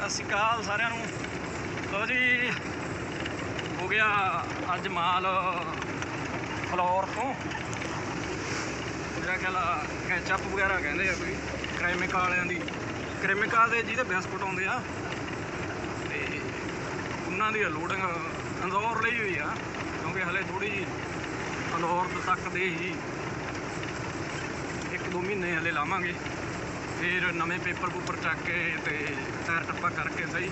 ਸਤਿ ਸ਼੍ਰੀ ਅਕਾਲ ਸਾਰਿਆਂ ਨੂੰ। ਲੋ ਜੀ, ਹੋ ਗਿਆ ਅੱਜ ਮਾਲ ਫਲੋਰ ਤੋਂ। ਮੇਰਾ ਖਿਆਲ ਕੈਚਅਪ ਵਗੈਰਾ ਕਹਿੰਦੇ ਆ ਕੋਈ, ਕ੍ਰੈਮਿਕਾ ਵਾਲਿਆਂ ਦੀ। ਕ੍ਰੈਮਿਕਾ ਦੇ ਜਿਹਦੇ ਬਿਸਕੁਟ ਆਉਂਦੇ ਆ। ਤੇ ਉਹਨਾਂ ਦੀ ਲੋਡਿੰਗ ਅੰਦੌਰ ਲਈ ਹੋਈ ਆ, ਕਿਉਂਕਿ ਹਲੇ ਥੋੜੀ ਜੀ ਅੰਦੌਰ ਤੱਕ ਦੇ ਹੀ। ਇੱਕ ਦੋ ਮਹੀਨੇ ਹਲੇ ਲਾਵਾਂਗੇ। ਫਿਰ ਨਵੇਂ ਪੇਪਰ ਪੂਪਰ ਚੱਕ ਕੇ ਤੇ ਟਾਇਰ ਟੱਪਾ ਕਰਕੇ ਸਹੀ।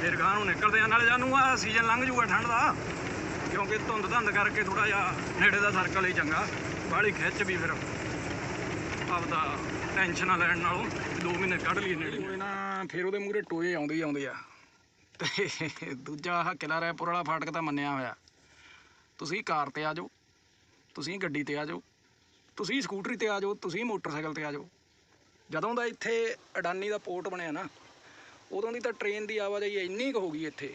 ਫਿਰ ਗਾਂ ਨੂੰ ਨਿਕਲਦੇ ਆ, ਨਾਲੇ ਜਾਨੂੰ ਆ ਸੀਜ਼ਨ ਲੰਘ ਜੂਗਾ ਠੰਡ ਦਾ। ਕਿਉਂਕਿ ਧੁੰਦ ਧੰਦ ਕਰਕੇ ਥੋੜਾ ਜਿਹਾ ਨੇੜੇ ਦਾ ਸਰਕਲ ਹੀ ਚੰਗਾ। ਬਾਹਲੀ ਖਿੱਚ ਵੀ ਫਿਰ ਆਪਦਾ ਟੈਨਸ਼ਨ ਲੈਣ ਨਾਲੋਂ 2 ਮਹੀਨੇ ਕੱਢ ਲਈਏ ਨੇੜੇ। ਉਹ ਨਾ ਫਿਰ ਉਹਦੇ ਮੂਹਰੇ ਟੋਏ ਆਉਂਦੇ ਹੀ ਆਉਂਦੇ ਆ। ਤੇ ਦੂਜਾ ਆਹ ਕਿਲਾ ਰੈਪੁਰ ਵਾਲਾ ਫਾਟਕ ਤਾਂ ਮੰਨਿਆ ਹੋਇਆ। ਤੁਸੀਂ ਕਾਰ ਤੇ ਆ ਜਾਓ, ਤੁਸੀਂ ਗੱਡੀ ਤੇ ਆ ਜਾਓ, ਤੁਸੀਂ ਸਕੂਟਰੀ ਤੇ ਆ ਜਾਓ, ਤੁਸੀਂ ਮੋਟਰਸਾਈਕਲ ਤੇ ਆ ਜਾਓ। ਜਦੋਂ ਦਾ ਇੱਥੇ ਅਡਾਨੀ ਦਾ ਪੋਰਟ ਬਣਿਆ ਨਾ, ਉਦੋਂ ਦੀ ਤਾਂ ਟ੍ਰੇਨ ਦੀ ਆਵਾਜਾਈ ਇੰਨੀ ਕੁ ਹੋ ਗਈ ਇੱਥੇ।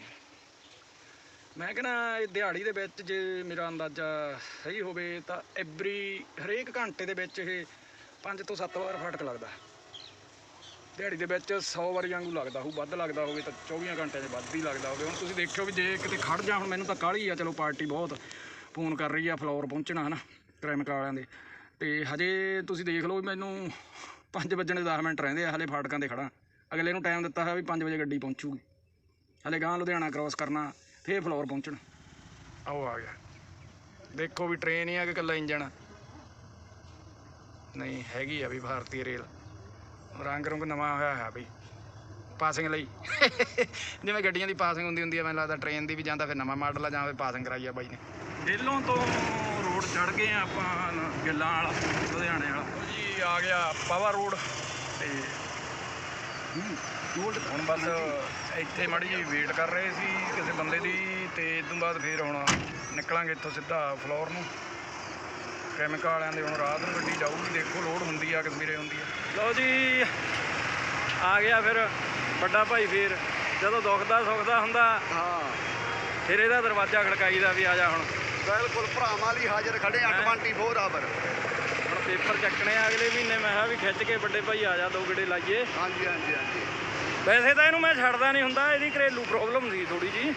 ਮੈਂ ਕਹਿੰਦਾ, ਇਹ ਦਿਹਾੜੀ ਦੇ ਵਿੱਚ ਜੇ ਮੇਰਾ ਅੰਦਾਜ਼ਾ ਸਹੀ ਹੋਵੇ ਤਾਂ ਐਵਰੀ ਹਰੇਕ ਘੰਟੇ ਦੇ ਵਿੱਚ ਇਹ 5 ਤੋਂ 7 ਵਾਰ ਫਾਟਕ ਲੱਗਦਾ। ਦਿਹਾੜੀ ਦੇ ਵਿੱਚ 100 ਵਾਰੀ ਵਾਂਗੂ ਲੱਗਦਾ ਹੋਊ, ਵੱਧ ਲੱਗਦਾ ਹੋਵੇ ਤਾਂ 24 ਘੰਟਿਆਂ 'ਚ ਵੱਧ ਹੀ ਲੱਗਦਾ ਹੋਵੇ। ਹੁਣ ਤੁਸੀਂ ਦੇਖਿਓ ਵੀ ਜੇ ਕਿਤੇ ਖੜ ਜਾ, ਹੁਣ ਮੈਨੂੰ ਤਾਂ ਕਾਹਲੀ ਆ, ਚਲੋ ਪਾਰਟੀ ਬਹੁਤ ਫੋਨ ਕਰ ਰਹੀ ਆ, ਫਲੋਰ ਪਹੁੰਚਣਾ ਹਨਾ ਕ੍ਰਾਈਮਿਕਾ ਵਾਲਿਆਂ ਦੇ। ਤੇ ਹਜੇ ਤੁਸੀਂ ਦੇਖ ਲਓ ਵੀ ਮੈਨੂੰ 5 ਵਜਣ ਦੇ 10 ਮਿੰਟ ਰਹਿੰਦੇ ਆ ਹਲੇ ਫਾਟਕਾਂ ਤੇ ਖੜਾ ਅਗਲੇ ਨੂੰ ਟਾਈਮ ਦਿੱਤਾ ਹੋਇਆ ਵੀ 5 ਵਜੇ ਗੱਡੀ ਪਹੁੰਚੂਗੀ। ਹਲੇ ਗਾਂ ਲੁਧਿਆਣਾ ਕ੍ਰਾਸ ਕਰਨਾ ਫੇਰ ਫਲੋਰ ਪਹੁੰਚਣਾ। ਆਓ ਆ ਗਿਆ। ਦੇਖੋ ਵੀ ਟ੍ਰੇਨ ਹੀ ਆ ਕਿ ਇਕੱਲਾ ਇੰਜਣ ਨਹੀਂ ਹੈਗੀ ਆ ਵੀ ਭਾਰਤੀ ਰੇਲ। ਰੰਗ ਰੰਗ ਨਵਾਂ ਹੋਇਆ ਹੈ ਬਈ ਪਾਸਿੰਗ ਲਈ। ਜਿਵੇਂ ਗੱਡੀਆਂ ਦੀ ਪਾਸਿੰਗ ਹੁੰਦੀ ਹੁੰਦੀ ਆ ਮੈਨੂੰ ਲੱਗਦਾ ਟ੍ਰੇਨ ਦੀ ਵੀ ਜਾਂਦਾ ਫਿਰ ਨਵਾਂ ਮਾਡਲ ਆ ਜਾਂ ਫਿਰ ਪਾਸਿੰਗ ਕਰਾਈ ਆ ਬਾਈ ਨੇ। ਡੇਲੋਂ ਤੋਂ ਰੋਡ ਚੜ ਗਏ ਆ ਆਪਾਂ ਗਿੱਲਾਂ ਵਾਲਾ ਲੁਧਿਆਣੇ ਵਾਲਾ। ਜੀ ਆ ਗਿਆ ਪਾਵਾ ਰੋਡ ਤੇ ਹੁਣ ਬਸ ਇੱਥੇ ਮਾੜੀ ਜੀ ਵੇਟ ਕਰ ਰਹੇ ਸੀ ਕਿਸੇ ਬੰਦੇ ਦੀ ਤੇ ਇਦੋਂ ਬਾਅਦ ਫੇਰ ਹੁਣ ਨਿਕਲਾਂਗੇ ਇੱਥੋਂ ਸਿੱਧਾ ਫਲੋਰ ਨੂੰ। ਕੈਮੀਕਲ ਵਾਲਿਆਂ ਦੇ ਹੁਣ ਰਾਤ ਨੂੰ ਗੱਡੀ ਜਾਊਗੀ ਦੇਖੋ ਲੋਡ ਹੁੰਦੀ ਆ ਕਿ ਸਵੇਰੇ ਹੁੰਦੀ ਆ। ਲਓ ਜੀ ਆ ਗਿਆ ਫਿਰ ਵੱਡਾ ਭਾਈ ਫੇਰ ਜਦੋਂ ਦੁਖਦਾ ਸੁਖਦਾ ਹੁੰਦਾ ਹਾਂ। ਫਿਰ ਇਹਦਾ ਦਰਵਾਜ਼ਾ ਖੜਕਾਈਦਾ ਵੀ ਆ ਜਾ ਹੁਣ। ਬਿਲਕੁਲ ਭਰਾਵਾਂ ਲਈ ਹਾਜ਼ਰ ਖੜੇ ਆ ਹੈਂ? 24 ਆਵਰ ਪੇਪਰ ਚੱਕਣੇ ਆ ਅਗਲੇ ਮਹੀਨੇ ਮੈਂ ਕਿਹਾ ਵੀ ਖਿੱਚ ਕੇ ਵੱਡੇ ਭਾਈ ਆ ਜਾ ਦੋ ਗੇੜੇ ਲਾਈਏ। ਹਾਂਜੀ ਹਾਂਜੀ ਹਾਂਜੀ। ਵੈਸੇ ਤਾਂ ਇਹਨੂੰ ਮੈਂ ਛੱਡਦਾ ਨਹੀਂ ਹੁੰਦਾ ਇਹਦੀ ਘਰੇਲੂ ਪ੍ਰੋਬਲਮ ਸੀ ਥੋੜੀ ਜੀ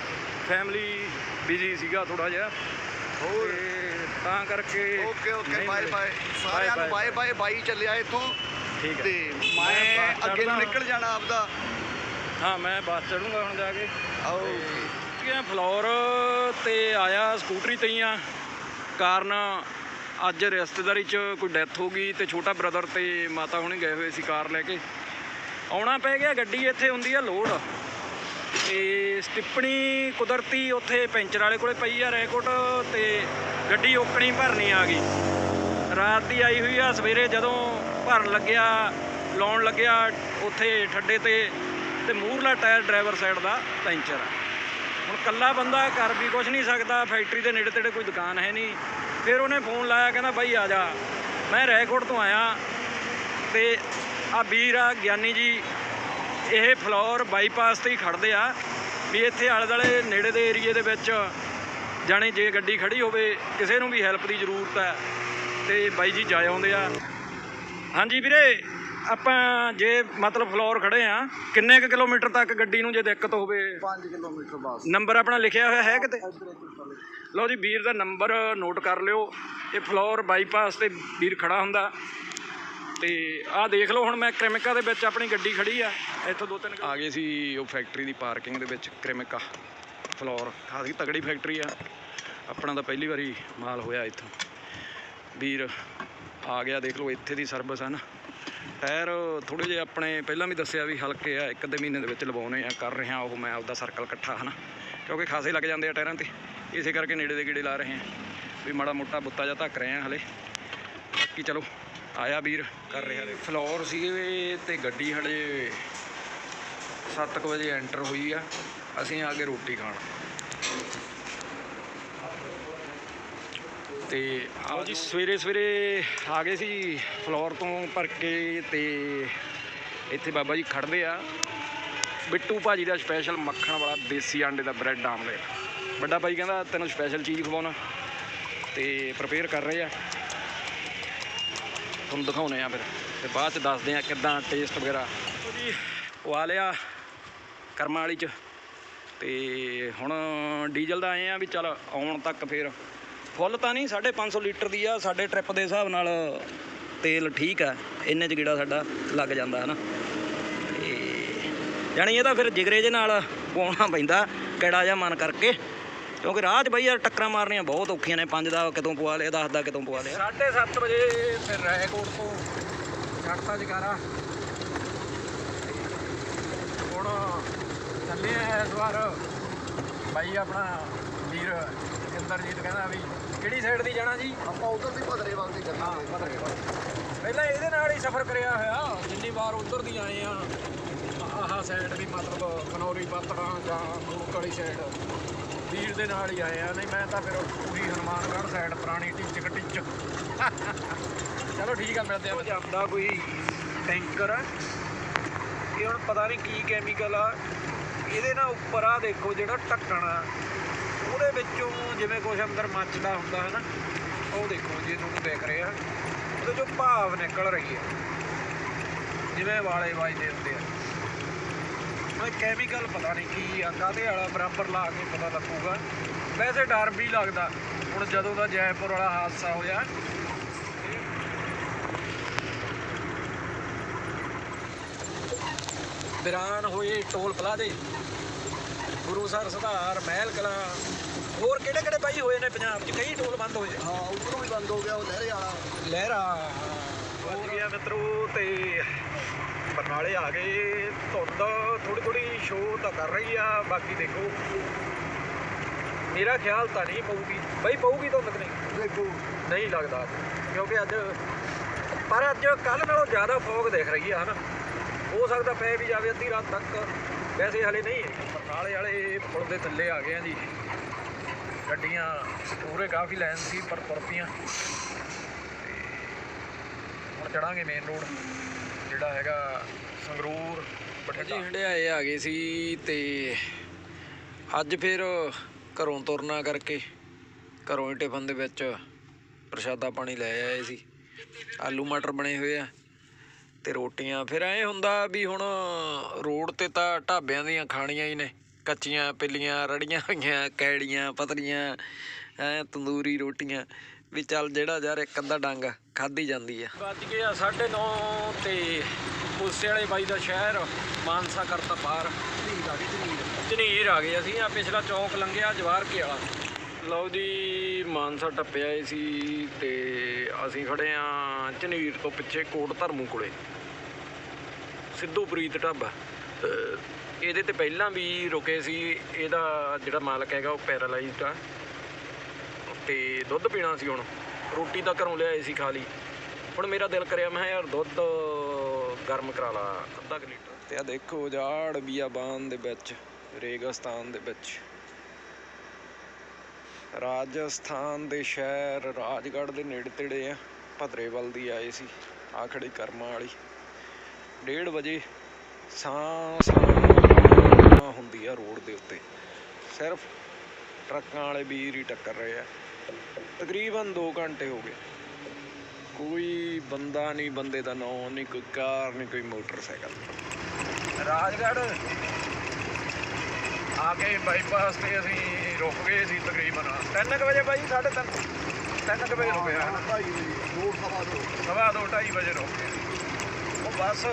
ਫੈਮਿਲੀ ਬਿਜ਼ੀ ਸੀਗਾ ਥੋੜਾ ਜਿਹਾ। ਹੋਰ? ਤੇ ਕਰਕੇ ਓਕੇ ਓਕੇ ਬਾਏ। ਬਾਏ ਸਾਰਿਆਂ ਨੂੰ। ਬਾਏ ਬਾਏ ਬਾਈ ਚੱਲਿਆ ਇੱਥੋਂ। ਠੀਕ ਤੇ ਹੈ ਮੈਂ ਅੱਗੇ ਨੂੰ ਨਿਕਲ ਜਾਣਾ ਆਪਦਾ। ਹਾਂ ਮੈਂ ਬੱਸ ਚੜੂੰਗਾ ਹੁਣ ਜਾ ਕੇ। ਆਓ। ਕਿ ਫਲੋਰ ਤੇ ਆਇਆ ਸਕੂਟਰੀ ਤੇ ਆ। ਕਾਰਨ ਅੱਜ ਰਿਸ਼ਤੇਦਾਰੀ 'ਚ ਕੋਈ ਡੈਥ ਹੋ ਗਈ ਤੇ ਛੋਟਾ ਬ੍ਰਦਰ ਤੇ ਮਾਤਾ ਹੁਣੇ ਗਏ ਹੋਏ ਸੀ ਕਾਰ ਲੈ ਕੇ। ਆਉਣਾ ਪੈ ਗਿਆ, ਗੱਡੀ ਇੱਥੇ ਹੁੰਦੀ ਆ ਲੋਡ। ਤੇ ਸਟਿੱਪਣੀ ਕੁਦਰਤੀ ਉੱਥੇ ਪੈਂਚਰ ਵਾਲੇ ਕੋਲੇ ਪਈ ਆ ਰੈਕੋਟ ਤੇ ਗੱਡੀ ਓਕਣੀ ਭਰਨੀ ਆ ਗਈ। ਰਾਤ ਦੀ ਆਈ ਹੋਈ ਆ, ਸਵੇਰੇ ਜਦੋਂ ਭਰਨ ਲੱਗਿਆ, ਲਾਉਣ ਲੱਗਿਆ ਉੱਥੇ ਠੱਡੇ ਤੇ ਤੇ ਮੂਹਰਲਾ ਟਾਇਰ ਡਰਾਈਵਰ ਸਾਈਡ ਦਾ ਪੈਂਚਰ। ਹੁਣ ਕੱਲਾ ਬੰਦਾ ਕਰ ਵੀ ਕੁਝ ਨਹੀਂ ਸਕਦਾ, ਫੈਕਟਰੀ ਦੇ ਨੇੜੇ ਤੇੜੇ ਕੋਈ ਦੁਕਾਨ ਹੈ ਨਹੀਂ। ਫਿਰ ਉਹਨੇ ਫੋਨ ਲਾਇਆ, ਕਹਿੰਦਾ ਬਾਈ ਆ ਜਾ। ਮੈਂ ਰੈਕੋਟ ਤੋਂ ਆਇਆ ਤੇ ਆ ਵੀਰ ਆ, ਗਿਆਨੀ ਜੀ, ਇਹ ਫਲੋਰ ਬਾਈਪਾਸ ਤੇ ਹੀ ਖੜਦੇ ਆ ਵੀ ਇੱਥੇ ਆਲੇ ਦੁਆਲੇ ਨੇੜੇ ਦੇ ਏਰੀਏ ਦੇ ਵਿੱਚ ਜਾਣੇ ਜੇ ਗੱਡੀ ਖੜੀ ਹੋਵੇ, ਕਿਸੇ ਨੂੰ ਵੀ ਹੈਲਪ ਦੀ ਜ਼ਰੂਰਤ ਹੈ ਤੇ ਬਾਈ ਜੀ ਜਾ ਆਉਂਦੇ ਆ। ਹਾਂਜੀ ਵੀਰੇ ਆਪਾਂ ਜੇ ਮਤਲਬ ਫਲੋਰ ਖੜੇ ਆ ਕਿੰਨੇ ਕੁ ਕਿਲੋਮੀਟਰ ਤੱਕ ਗੱਡੀ ਨੂੰ ਜੇ ਦਿੱਕਤ ਹੋਵੇ? 5 ਕਿਲੋਮੀਟਰ ਬਸ। ਨੰਬਰ ਆਪਣਾ ਲਿਖਿਆ ਹੋਇਆ ਹੈ ਕਿਤੇ? ਲਓ ਜੀ ਵੀਰ ਦਾ ਨੰਬਰ ਨੋਟ ਕਰ ਲਿਓ। ਇਹ ਫਲੋਰ ਬਾਈਪਾਸ ਤੇ ਵੀਰ ਖੜਾ ਹੁੰਦਾ। ਤੇ ਆਹ ਦੇਖ ਲਓ ਹੁਣ ਮੈਂ ਕ੍ਰੈਮਿਕਾ ਦੇ ਵਿੱਚ ਆਪਣੀ ਗੱਡੀ ਖੜੀ ਆ। ਇੱਥੋਂ ਦੋ ਤਿੰਨ ਆ ਗਏ ਸੀ ਉਹ ਫੈਕਟਰੀ ਦੀ ਪਾਰਕਿੰਗ ਦੇ ਵਿੱਚ ਕ੍ਰੈਮਿਕਾ ਫਲੋਰ। ਖਾਸੀ ਤਗੜੀ ਫੈਕਟਰੀ ਆ। ਆਪਣਾ ਤਾਂ ਪਹਿਲੀ ਵਾਰੀ ਮਾਲ ਹੋਇਆ ਇੱਥੋਂ। ਵੀਰ ਆ ਗਿਆ ਦੇਖ ਲਓ ਇੱਥੇ ਦੀ ਸਰਵਿਸ ਆ ਨਾ। ਟਾਇਰ ਥੋੜੇ ਜਿਹੇ ਆਪਣੇ ਪਹਿਲਾਂ ਵੀ ਦੱਸਿਆ ਵੀ ਹਲਕੇ ਆ, ਇੱਕ ਅੱਧੇ ਮਹੀਨੇ ਦੇ ਵਿੱਚ ਲਵਾਉਣੇ ਆ, ਕਰ ਰਿਹਾ ਉਹ ਮੈਂ ਆਪਦਾ ਸਰਕਲ ਇਕੱਠਾ, ਹਨਾ। ਕਿਉਂਕਿ ਖਾਸੇ ਲੱਗ ਜਾਂਦੇ ਆ ਟਾਇਰਾਂ ਤੇ। ਇਸੇ ਕਰਕੇ ਨੇੜੇ ਦੇ ਗੇੜੇ ਲਾ ਰਹੇ ਆ। ਵੀ ਮਾੜਾ ਮੋਟਾ ਬੁੱਤਾ ਜਾਂ ਧੱਕ ਰਹੇ ਆ ਹਲੇ। ਬਾਕੀ ਚਲੋ, ਆਇਆ ਵੀਰ, ਕਰ ਰਿਹਾ ਫਲੋਰ ਸੀਗੇ ਤੇ ਗੱਡੀ ਹਲੇ 7 ਵਜੇ ਐਂਟਰ ਹੋਈ ਆ। ਅਸੀਂ ਆ ਕੇ ਰੋਟੀ ਖਾਣ। ਤੇ ਆਓ ਜੀ। ਸਵੇਰੇ ਸਵੇਰੇ ਆ ਗਏ ਸੀ ਫਲੋਰ ਤੋਂ ਭਰ ਕੇ ਤੇ ਇੱਥੇ ਬਾਬਾ ਜੀ ਖੜਦੇ ਆ। ਬਿੱਟੂ ਭਾਜੀ ਦਾ ਸਪੈਸ਼ਲ ਮੱਖਣ ਵਾਲਾ ਦੇਸੀ ਆਂਡੇ ਦਾ ਬ੍ਰੈਡ ਆਮਲੇਟ ਵੱਡਾ ਭਾਈ ਕਹਿੰਦਾ ਤੈਨੂੰ ਸਪੈਸ਼ਲ ਚੀਜ਼ ਖਵਾਉਣਾ। ਤੇ ਪ੍ਰਪੇਅਰ ਕਰ ਰਹੇ ਆ। ਤੁਹਾਨੂੰ ਦਿਖਾਉਨੇ ਆ ਫਿਰ। ਤੇ ਬਾਅਦ ਚ ਦੱਸਦੇ ਆ ਕਿਦਾਂ ਟੇਸਟ ਵਗੈਰਾ। ਜੀ। ਪਵਾ ਲਿਆ ਕਰਮਾਂ ਵਾਲੀ ਚ। ਤੇ ਹੁਣ ਡੀਜ਼ਲ ਦਾ ਆਏ ਆ ਵੀ ਚੱਲ ਆਉਣ ਤੱਕ ਫੇਰ। ਫੁੱਲ ਤਾਂ ਨਹੀਂ 550 ਲੀਟਰ ਦੀ ਆ, ਸਾਡੇ ਟ੍ਰਿਪ ਦੇ ਹਿਸਾਬ ਨਾਲ ਤੇਲ ਠੀਕ ਆ, ਇੰਨੇ ਚ ਗੇੜਾ ਸਾਡਾ ਲੱਗ ਜਾਂਦਾ, ਹਨਾ? ਤੇ ਜਾਣੀ ਇਹ ਤਾਂ ਫਿਰ ਜਿਗਰੇ ਜੇ ਨਾਲ ਪਾਉਣਾ ਪੈਂਦਾ ਕਿਹੜਾ ਜਿਹਾ ਮਨ ਕਰਕੇ। ਕਿਉਂਕਿ ਰਾਹ 'ਚ ਬਈ ਯਾਰ ਟੱਕਰਾਂ ਮਾਰਨੀਆਂ ਬਹੁਤ ਔਖੀਆਂ ਨੇ, ਪੰਜ ਦਾ ਕਿਤੋਂ ਪਵਾ ਲਿਆ 10 ਦਾ ਕਿਤੋਂ ਪਵਾ ਲਿਆ। 7:30 ਵਜੇ ਫਿਰ ਰਾਏਕੋਟ ਤੋਂ ਛੱਡਤਾ ਜਗਾਰਾ। ਹੁਣ ਚੱਲੇ ਆ ਇਸ ਵਾਰ, ਬਾਈ ਆਪਣਾ ਵੀਰ ਇੰਦਰਜੀਤ ਕਹਿੰਦਾ ਵੀ ਕਿਹੜੀ ਸਾਈਡ ਦੀ ਜਾਣਾ ਜੀ? ਆਪਾਂ ਉਧਰ ਦੀ ਭਦਰੇ ਵੱਲ ਦੀ ਹਾਂ ਚੱਲਾਂਗੇ ਪਤਾ ਨਹੀਂ ਪਹਿਲਾਂ ਇਹਦੇ ਨਾਲ ਹੀ ਸਫ਼ਰ ਕਰਿਆ ਹੋਇਆ। ਜਿੰਨੀ ਵਾਰ ਉਧਰ ਦੀ ਆਏ ਆ ਆਹ ਸਾਈਡ ਦੀ ਮਤਲਬ ਖਨੌਰੀ ਪਾਤੜਾਂ ਜਾਂ ਮੂਕ ਵਾਲੀ ਸਾਈਡ ਵੀਰ ਦੇ ਨਾਲ ਹੀ ਆਏ ਆ। ਨਹੀਂ ਮੈਂ ਤਾਂ ਫਿਰ ਪੂਰੀ ਹਨੂਮਾਨਗੜ੍ਹ ਸਾਈਡ ਪੁਰਾਣੀ ਟਿੱਚਕ ਟਿੱਚ ਚਲੋ ਠੀਕ ਆ ਮਿਲਦੇ ਆ। ਜਾਂਦਾ ਕੋਈ ਟੈਂਕਰ ਆ ਇਹ ਹੁਣ ਪਤਾ ਨਹੀਂ ਕੀ ਕੈਮੀਕਲ ਆ। ਇਹਦੇ ਨਾਲ ਉੱਪਰ ਆ ਦੇਖੋ ਜਿਹੜਾ ਢੱਕਣ ਆ। ਉਹਦੇ ਵਿੱਚੋਂ ਜਿਵੇਂ ਕੁਝ ਅੰਦਰ ਮੱਚਦਾ ਹੁੰਦਾ ਹੈ ਨਾ ਉਹ ਦੇਖੋ ਜੇ, ਤੁਹਾਨੂੰ ਦੇਖ ਰਿਹਾ ਉਹਦੇ ਚੋਂ ਭਾਵ ਨਿਕਲ ਰਹੀ ਹੈ ਜਿਵੇਂ ਵਾਲੇ ਵੱਜਦੇ ਹੁੰਦੇ ਆ। ਉਹ ਕੈਮੀਕਲ ਪਤਾ ਨਹੀਂ ਕੀ ਆ, ਕਾਹਦੇ ਵਾਲਾ ਬਰਾਬਰ ਲਾ ਕੇ ਪਤਾ ਲੱਗੂਗਾ। ਵੈਸੇ ਡਰ ਵੀ ਲੱਗਦਾ, ਹੁਣ ਜਦੋਂ ਦਾ ਜੈਪੁਰ ਵਾਲਾ ਹਾਦਸਾ ਹੋਇਆ। ਬਿਰਾਨ ਹੋਏ ਟੋਲ ਪਲਾਜ਼ੇ ਗੁਰੂਸਰ ਸੁਧਾਰ ਮਹਿਲ ਕਲਾਂ ਹੋਰ ਕਿਹੜੇ ਕਿਹੜੇ ਬਾਈ ਹੋਏ ਨੇ ਪੰਜਾਬ 'ਚ? ਕਈ ਟੋਲ ਬੰਦ ਹੋਏ ਹਾਂ ਉਧਰੋਂ ਵੀ ਬੰਦ ਹੋ ਗਿਆ ਉਹ ਲਹਿਰੇ ਵਾਲਾ। ਲਹਿਰਾ। ਪਹੁੰਚ ਗਿਆ ਮਿੱਤਰੋ ਤੇ ਬਰਨਾਲੇ ਆ ਗਏ। ਧੁੰਦ ਥੋੜੀ ਥੋੜੀ ਸ਼ੋਅ ਤਾਂ ਕਰ ਰਹੀ ਆ ਬਾਕੀ ਦੇਖੋ। ਮੇਰਾ ਖਿਆਲ ਤਾਂ ਨਹੀਂ ਪਊਗੀ। ਬਈ ਪਊਗੀ ਧੁੰਦ ਨਹੀਂ? ਦੇਖੋ ਨਹੀਂ ਲੱਗਦਾ। ਕਿਉਂਕਿ ਅੱਜ ਪਰ ਅੱਜ ਕੱਲ ਨਾਲੋਂ ਜ਼ਿਆਦਾ ਫੋਗ ਦਿਖ ਰਹੀ ਆ ਹਨਾ? ਹੋ ਸਕਦਾ ਪੈ ਵੀ ਜਾਵੇ ਅੱਧੀ ਰਾਤ ਤੱਕ। ਵੈਸੇ ਹਲੇ ਨਹੀਂ ਹੈ ਬਰਨਾਲੇ ਵਾਲੇ ਪੁਲ ਦੇ ਥੱਲੇ ਆ ਗਏ ਆ ਜੀ। ਗੱਡੀਆਂ ਪੂਰੇ ਕਾਫੀ ਲਾਈਨ ਸੀ ਪਰ ਤੁਰ ਪਈਆਂ। ਹੁਣ ਚੜਾਂਗੇ ਮੇਨ ਰੋਡ ਜਿਹੜਾ ਹੈਗਾ ਸੰਗਰੂਰ ਬਠਿੰਡਾ। ਜੀ ਹੰਡਿਆਏ ਆ ਗਏ ਸੀ ਤੇ ਅੱਜ ਫਿਰ ਘਰੋਂ ਤੁਰਨਾ ਕਰਕੇ ਘਰੋਂ ਹੀ ਟਿਫਨ ਦੇ ਵਿੱਚ ਪ੍ਰਸ਼ਾਦਾ ਪਾਣੀ ਲੈ ਆਏ ਸੀ। ਆਲੂ ਮਟਰ ਬਣੇ ਹੋਏ ਆ। ਤੇ ਰੋਟੀਆਂ। ਫਿਰ ਐ ਹੁੰਦਾ ਵੀ ਹੁਣ ਰੋਡ ਤੇ ਤਾਂ ਢਾਬਿਆਂ ਦੀਆਂ ਖਾਣੀਆਂ ਹੀ ਨੇ। ਕੱਚੀਆਂ ਪਿੱਲੀਆਂ ਰੜੀਆਂ ਹੋਈਆਂ ਕੈੜੀਆਂ ਪਤਲੀਆਂ ਐ ਤੰਦੂਰੀ ਰੋਟੀਆਂ। ਵੀ ਚੱਲ ਜਿਹੜਾ ਯਾਰ ਇੱਕ ਅੱਧਾ ਡੰਗ ਖਾਧੀ ਜਾਂਦੀ ਆ। ਵੱਜ ਗਏ ਆ 9:30 ਤੇ ਪੁਲਸੇ ਵਾਲੇ ਬਾਈ ਦਾ ਸ਼ਹਿਰ ਮਾਨਸਾ ਕਰਤਾ ਪਾਰ। ਝਨੀਰ ਆ ਗਈ ਝਨੀਰ ਆ ਗਏ। ਅਸੀਂ ਆ ਪਿਛਲਾ ਚੌਕ ਲੰਘਿਆ ਜਵਾਰ ਕੇ ਵਾਲਾ ਲਓ ਜੀ, ਮਾਨਸਾ ਟੱਪਿਆ ਏ ਸੀ ਤੇ ਅਸੀਂ ਖੜੇ ਆ ਝਨੀਰ ਤੋਂ ਪਿੱਛੇ ਕੋਟ ਧਰਮੂ ਕੋਲੇ। ਸਿੱਧੂ ਪ੍ਰੀਤ ਢਾਬਾ। ਇਹਦੇ ਤੇ ਪਹਿਲਾਂ ਵੀ ਰੁਕੇ ਸੀ, ਇਹਦਾ ਜਿਹੜਾ ਮਾਲਕ ਹੈਗਾ ਉਹ ਪੈਰਾਲਾਈਜ਼ਡ ਆ। ਤੇ ਦੁੱਧ ਪੀਣਾ ਸੀ ਹੁਣ, ਰੋਟੀ ਤਾਂ ਘਰੋਂ ਲਿਆਏ ਸੀ ਖਾ ਲਈ ਹੁਣ ਮੇਰਾ ਦਿਲ ਕਰਿਆ, ਮੈਂ ਕਿਹਾ ਯਾਰ ਦੁੱਧ ਗਰਮ ਕਰਾ ਲਾ, ਅੱਧਾ ਕੁ ਲੀਟਰ। ਤੇ ਆ ਦੇਖੋ ਜਾੜ ਬੀਆਬਾਨ ਦੇ ਵਿੱਚ, ਰੇਗਿਸਤਾਨ ਦੇ ਵਿੱਚ। ਰਾਜਸਥਾਨ ਦੇ ਸ਼ਹਿਰ ਰਾਜਗੜ੍ਹ ਦੇ ਨੇੜੇ ਤੇੜੇ ਆ, ਭਦਰੇਵਲ ਦੀ ਆਏ ਸੀ ਆ ਖੜੀ ਕਰਮਾਂ ਵਾਲੀ। 1:30 ਵਜੇ ਸਾਂ ਸਾਂ ਹੁੰਦੀ ਆ ਰੋਡ ਦੇ ਉੱਤੇ। ਸਿਰਫ ਟਰੱਕਾਂ ਵਾਲੇ ਵੀਰ ਹੀ ਟੱਕਰ ਰਹੇ ਆ। ਤਕਰੀਬਨ 2 ਘੰਟੇ ਹੋ ਗਏ। ਕੋਈ ਬੰਦਾ ਨਹੀਂ, ਬੰਦੇ ਦਾ ਨਾਂ ਨਹੀਂ, ਕੋਈ ਕਾਰ ਨਹੀਂ, ਕੋਈ ਮੋਟਰਸਾਈਕਲ ਰਾਜਗੜ੍ਹ ਆ ਕੇ ਬਾਈਪਾਸ ਤੇ ਅਸੀਂ ਰੁਕ ਗਏ ਸੀ ਤਕਰੀਬਨ। 3 ਵਜੇ ਬਾਈ 3:30 3 ਵਜੇ ਰੁਕੇ ਹਨਾ ਭਾਈ ਰੋਡ ਸਵਾ ਦੋ। ਸਵਾ ਦੋ ਢਾਈ ਵਜੇ ਰੁਕੇ ਉਹ ਬੱਸ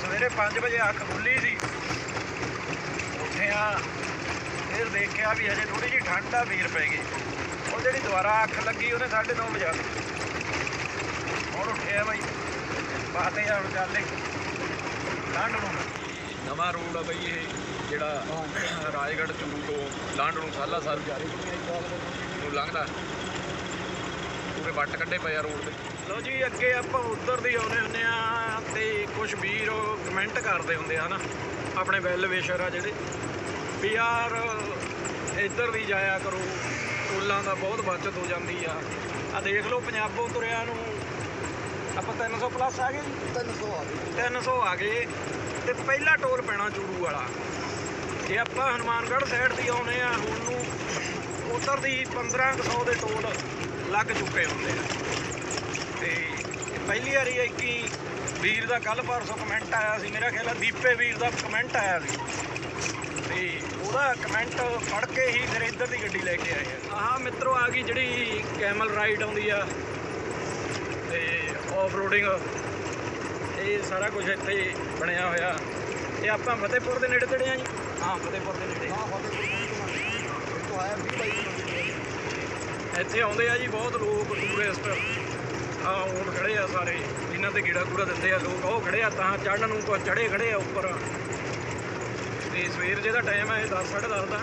ਸਵੇਰੇ 5 ਵਜੇ ਅੱਖ ਖੁੱਲੀ ਸੀ। ਉੱਠਿਆ ਫਿਰ ਦੇਖਿਆ ਵੀ ਹਜੇ ਥੋੜੀ ਜਿਹੀ ਠੰਡ ਆ ਵੀਰ ਪੈ ਗਈ ਉਹ ਜਿਹੜੀ ਦੁਬਾਰਾ ਅੱਖ ਲੱਗੀ ਉਹਨੇ 9:30 ਵਜਾ ਹੁਣ ਉੱਠਿਆ ਬਾਈ। ਬਾਤੇ ਹੁਣ ਚੱਲੇ ਠੰਡ ਨੂੰ। ਨਵਾਂ ਰੋਡ ਆ ਬਈ ਇਹ। ਜਿਹੜਾ ਰਾਜਗੜ੍ਹ ਚੂਰੂ ਤੋਂ ਲਾਂਡ ਨੂੰ ਸਾਲਾ ਸਰ ਨੂੰ ਲੰਘਦਾ। ਪੂਰੇ ਵੱਟ ਕੱਢੇ ਪਏ ਆ ਰੋਡ ਤੇ। ਲਓ ਜੀ ਅੱਗੇ ਆਪਾਂ ਉੱਧਰ ਦੀ ਆਉਨੇ ਹੁੰਦੇ ਆ ਤੇ ਕੁਝ ਵੀਰ ਕਮੈਂਟ ਕਰਦੇ ਹੁੰਦੇ ਆ ਹਨਾ? ਆਪਣੇ ਵੈਲ ਵਿਸ਼ਰ ਆ ਜਿਹੜੇ। ਵੀ ਯਾਰ ਇੱਧਰ ਦੀ ਜਾਇਆ ਕਰੋ। ਟੋਲਾਂ ਦਾ ਬਹੁਤ ਬਚਤ ਹੋ ਜਾਂਦੀ ਆ। ਆ ਦੇਖ ਲਓ ਪੰਜਾਬੋਂ ਤੁਰਿਆ ਨੂੰ ਆਪਾਂ 300 ਪਲੱਸ ਆ ਗਏ ਜੀ। 300 ਆ ਗਏ। 300 ਆ ਗਏ। ਤੇ ਪਹਿਲਾ ਟੋਲ ਪੈਣਾ ਚੂਰੂ ਵਾਲਾ। ਜੇ ਆਪਾਂ ਹਨੂਮਾਨਗੜ੍ਹ ਸਾਈਡ ਦੀ ਆਉਨੇ ਆ, ਹੁਣ ਨੂੰ ਉਧਰ ਦੀ 1500 ਦੇ ਟੋਲ ਲੱਗ ਚੁੱਕੇ ਹੁੰਦੇ ਆ। ਤੇ ਪਹਿਲੀ ਵਾਰੀ ਇੱਕ ਹੀ ਵੀਰ ਦਾ ਕੱਲ ਪਰਸੋਂ ਕਮੈਂਟ ਆਇਆ ਸੀ, ਮੇਰਾ ਖਿਆਲ ਆ ਦੀਪੇ ਵੀਰ ਦਾ ਕਮੈਂਟ ਆਇਆ ਸੀ। ਤੇ ਉਹਦਾ ਕਮੈਂਟ ਪੜ੍ਹ ਕੇ ਹੀ ਫਿਰ ਇੱਧਰ ਦੀ ਗੱਡੀ ਲੈ ਕੇ ਆਏ ਆ। ਆਹ ਮਿੱਤਰੋ, ਆ ਗਈ ਜਿਹੜੀ ਕੈਮਲ ਰਾਈਡ ਆਉਂਦੀ ਆ। ਤੇ ਆਫ ਰੋਡਿੰਗ ਇਹ ਸਾਰਾ ਕੁਝ ਇੱਥੇ ਬਣਿਆ ਹੋਇਆ। ਇਹ ਆਪਾਂ ਫਤਿਹਪੁਰ ਦੇ ਨੇੜੇ ਤੇੜੇ ਆ ਜੀ। ਹਾਂ ਫਤਿਹਪੁਰ ਦੇ ਨੇੜੇ। ਹਾਂ ਫਤਿਹਪੁਰ ਤੋਂ ਆਇਆ ਇੱਥੇ ਆਉਂਦੇ ਆ ਜੀ ਬਹੁਤ ਲੋਕ ਟੂਰਿਸਟ ਆ ਹੁਣ ਖੜੇ ਆ ਸਾਰੇ ਜਿਨ੍ਹਾਂ ਤੇ ਗੇੜਾ ਕੂੜਾ ਦਿੰਦੇ ਆ ਲੋਕ। ਉਹ ਖੜੇ ਆ ਤਾਂ ਚੜਨ ਨੂੰ ਕੋ ਚੜੇ ਖੜੇ ਆ ਉੱਪਰ। ਤੇ ਸਵੇਰ ਜਿਹਦਾ ਟਾਈਮ ਹੈ ਇਹ 10 10:30 ਦਾ।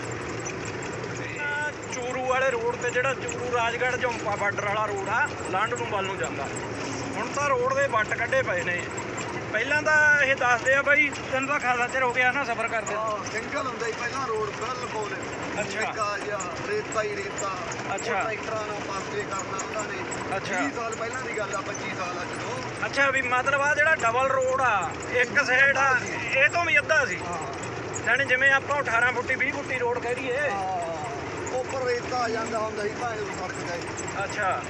ਚੂਰੂ ਵਾਲੇ ਰੋਡ ਤੇ ਜਿਹੜਾ ਚੂਰੂ ਰਾਜਗੜ੍ਹ ਝੁੰਪਾ ਬਾਰਡਰ ਵਾਲਾ ਰੋਡ ਆ ਲੰਡ ਨੂੰ ਵੱਲ ਨੂੰ ਜਾਂਦਾ। ਹੁਣ ਤਾਂ ਰੋਡ ਦੇ ਵੱਟ ਕੱਢੇ ਪਏ ਨੇ। ਪਹਿਲਾਂ ਤਾਂ ਇਹ ਦੱਸਦੇ ਆ ਬਾਈ ਤੈਨੂੰ ਤਾਂ ਖਾਸਾ ਚਿਰ ਹੋ ਗਿਆ ਨਾ ਸਫ਼ਰ ਕਰਦੇ ਹਾਂ ਸਿੰਗਲ ਹੁੰਦਾ ਹੀ ਪਹਿਲਾਂ ਰੋਡ ਬਿਲਕੁਲ ਅੱਛਾ। ਨਿੱਕਾ ਜਿਹਾ ਰੇਤਾ ਹੀ ਰੇਤਾ। ਅੱਛਾ। ਉਹ ਟਰੈਕਟਰਾਂ ਨਾਲ ਪਾਸੇ ਕਰਨਾ ਉਹਨਾਂ ਨੇ। ਅੱਛਾ। 20 ਸਾਲ ਪਹਿਲਾਂ ਦੀ ਗੱਲ ਆ 25 ਸਾਲ ਆ ਜਦੋਂ। ਅੱਛਾ ਵੀ ਮਤਲਬ ਆ ਜਿਹੜਾ ਡਬਲ ਰੋਡ ਆ ਇੱਕ ਸਾਈਡ ਆ ਇਹ ਤੋਂ ਵੀ ਅੱਧਾ ਸੀ। ਹਾਂ। ਯਾਨੀ ਜਿਵੇਂ ਆਪਾਂ 18 ਫੁੱਟੀ 20 ਫੁੱਟੀ ਰੋਡ ਕਹਿ ਦਈਏ ਹਾਂ। ਉੱਪਰ ਰੇਤਾ ਆ ਜਾਂਦਾ ਹੁੰਦਾ ਸੀ ਭਾਵੇਂ ਉਹ ਸੜਕ ਗਏ ਅੱਛਾ।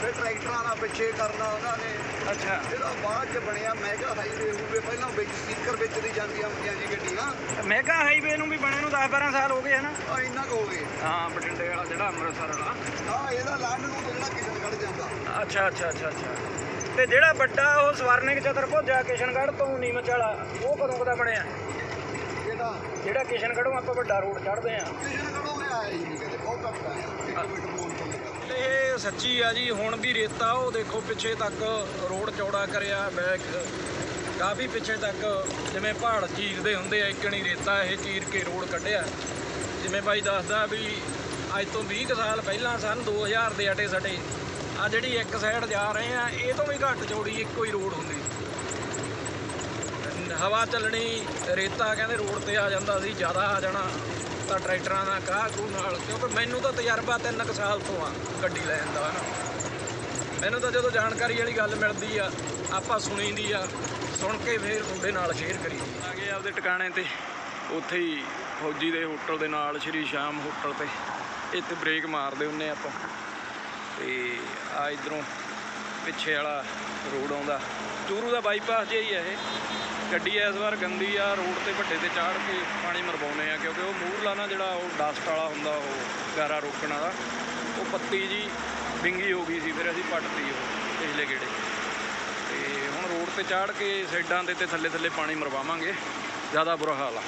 ਫਿਰ ਟਰੈਕਟਰਾਂ ਨਾਲ ਪਿੱਛੇ ਕਰਨਾ ਉਹਨਾਂ ਨੇ। ਅੱਛਾ। ਜਿਹੜਾ ਬਾਅਦ ਚ ਬਣਿਆ ਮੈਗਾ ਹਾਈਵੇ ਹੂਵੇ ਪਹਿਲਾਂ ਵਿੱਚ ਸਪੀਕਰ ਵਿੱਚ ਦੀ ਜਾਂਦੀਆਂ ਹੁੰਦੀਆਂ ਜੀ ਗੱਡੀਆਂ। ਮੈਗਾ ਹਾਈਵੇ ਨੂੰ ਵੀ ਬਣੇ ਨੂੰ 10 12 ਸਾਲ ਹੋ ਗਏ ਹਨਾ? ਆ ਇੰਨਾ ਕੁ ਹੋ ਗਏ। ਹਾਂ ਬਠਿੰਡੇ ਵਾਲਾ ਜਿਹੜਾ ਅੰਮ੍ਰਿਤਸਰ ਵਾਲਾ। ਹਾਂ ਇਹਦਾ ਲੰਡ ਨੂੰ ਜਿਹੜਾ ਕਿਸ਼ਨ ਕੱਢ ਜਾਂਦਾ। ਅੱਛਾ ਅੱਛਾ ਅੱਛਾ ਅੱਛਾ। ਤੇ ਜਿਹੜਾ ਵੱਡਾ ਉਹ ਸਵਰਨਿਕ ਚਤਰ ਭੋਜਾ ਕਿਸ਼ਨਗੜ੍ਹ ਤੋਂ ਨੀਮਚ ਵਾਲਾ ਉਹ ਕਦੋਂ ਕਦਾ ਬਣਿਆ? ਇਹਦਾ ਜਿਹੜਾ ਕਿਸ਼ਨਗੜ੍ਹੋਂ ਆਪਾਂ ਵੱਡਾ ਰੋਡ ਚੜ੍ਹਦੇ ਆ ਕਿਸ਼ਨ ਕਢੋ ਮੈਂ ਆਇਆ ਹੀ ਨਹੀਂ ਕਦੇ ਬਹੁਤ ਘੱਟ ਆਇਆ ਇੱਕ ਮਿੰਟ ਬੋਲ ਤੋਂ ਲੱਗਾ ਇਹ ਸੱਚੀ ਆ ਜੀ, ਹੁਣ ਵੀ ਰੇਤਾ, ਉਹ ਦੇਖੋ ਪਿੱਛੇ ਤੱਕ ਰੋਡ ਚੌੜਾ ਕਰਿਆ, ਬੈਕ, ਕਾਫੀ ਪਿੱਛੇ ਤੱਕ ਜਿਵੇਂ ਪਹਾੜ ਚੀਰਦੇ ਹੁੰਦੇ ਆ ਇਕਣੀ ਰੇਤਾ, ਇਹ ਚੀਰ ਕੇ ਰੋਡ ਕੱਢਿਆ। ਜਿਵੇਂ ਬਾਈ ਦੱਸਦਾ ਵੀ ਅੱਜ ਤੋਂ 20 ਕੁ ਸਾਲ ਪਹਿਲਾਂ ਸਨ 2000 ਦੇ ਅਟੇ ਸਟੇ ਆ ਜਿਹੜੀ ਇੱਕ ਸਾਈਡ ਜਾ ਰਹੇ ਆ, ਇਹ ਤੋਂ ਵੀ ਘੱਟ ਚੌੜੀ ਇੱਕੋ ਹੀ ਰੋਡ ਹੁੰਦੀ। ਹਵਾ ਚੱਲਣੀ, ਰੇਤਾ ਕਹਿੰਦੇ ਰੋਡ ਤੇ ਆ ਜਾਂਦਾ ਸੀ, ਜ਼ਿਆਦਾ ਆ ਜਾਣਾ, ਤਾਂ ਟਰੈਕਟਰਾਂ ਦਾ ਕਾਹ ਕੂ ਨਾਲ, ਕਿਉਂਕਿ ਮੈਨੂੰ ਤਾਂ ਤਜਰਬਾ ਤਿੰਨ ਕੁ ਸਾਲ ਤੋਂ ਆ ਗੱਡੀ ਲੈਣ ਦਾ, ਹਨਾ। ਮੈਨੂੰ ਤਾਂ ਜਦੋਂ ਜਾਣਕਾਰੀ ਵਾਲੀ ਗੱਲ ਮਿਲਦੀ ਆ, ਆਪਾਂ ਸੁਣੀਦੀ ਆ, ਸੁਣ ਕੇ ਫੇਰ ਤੁਹਾਡੇ ਨਾਲ ਸ਼ੇਅਰ ਕਰੀ ਆ ਗਏ ਆਪਦੇ ਟਿਕਾਣੇ ਤੇ, ਉੱਥੇ ਹੀ ਫੌਜੀ ਦੇ ਹੋਟਲ ਦੇ ਨਾਲ, ਸ਼੍ਰੀ ਸ਼ਾਮ ਹੋਟਲ ਤੇ, ਇੱਥੇ ਬ੍ਰੇਕ ਮਾਰਦੇ ਹੁੰਨੇ ਆਪਾਂ। ਤੇ ਆ ਇਧਰੋਂ ਪਿੱਛੇ ਵਾਲਾ ਰੋਡ ਆਉਂਦਾ। ਚੂਰੂ ਦਾ ਬਾਈਪਾਸ ਜਿਹਾ ਹੀ ਆ ਇਹ। ਗੱਡੀ ਇਸ ਵਾਰ ਗੰਦੀ ਆ, ਰੋਡ ਤੇ ਵੱਡੇ ਤੇ ਚਾੜ ਕੇ ਪਾਣੀ ਮਰਵਾਉਨੇ ਆ, ਕਿਉਂਕਿ ਉਹ ਮੂਹਰਲਾ ਨਾ ਜਿਹੜਾ ਉਹ ਡਸਟ ਵਾਲਾ ਹੁੰਦਾ, ਉਹ ਗਾਰਾ ਰੋਕਣ ਵਾਲਾ, ਉਹ ਪੱਤੀ ਜੀ ਵਿੰਗੀ ਹੋ ਗਈ ਸੀ, ਫਿਰ ਅਸੀਂ ਪੱਟਤੀ ਉਹ ਪਿਛਲੇ ਗੇੜੇ। ਤੇ ਹੁਣ ਰੋਡ ਤੇ ਚਾੜ ਕੇ ਸਾਈਡਾਂ ਦੇ ਤੇ ਥੱਲੇ ਥੱਲੇ ਪਾਣੀ ਮਰਵਾਵਾਂਗੇ। ਜ਼ਿਆਦਾ ਬੁਰਾ ਹਾਲ ਆ।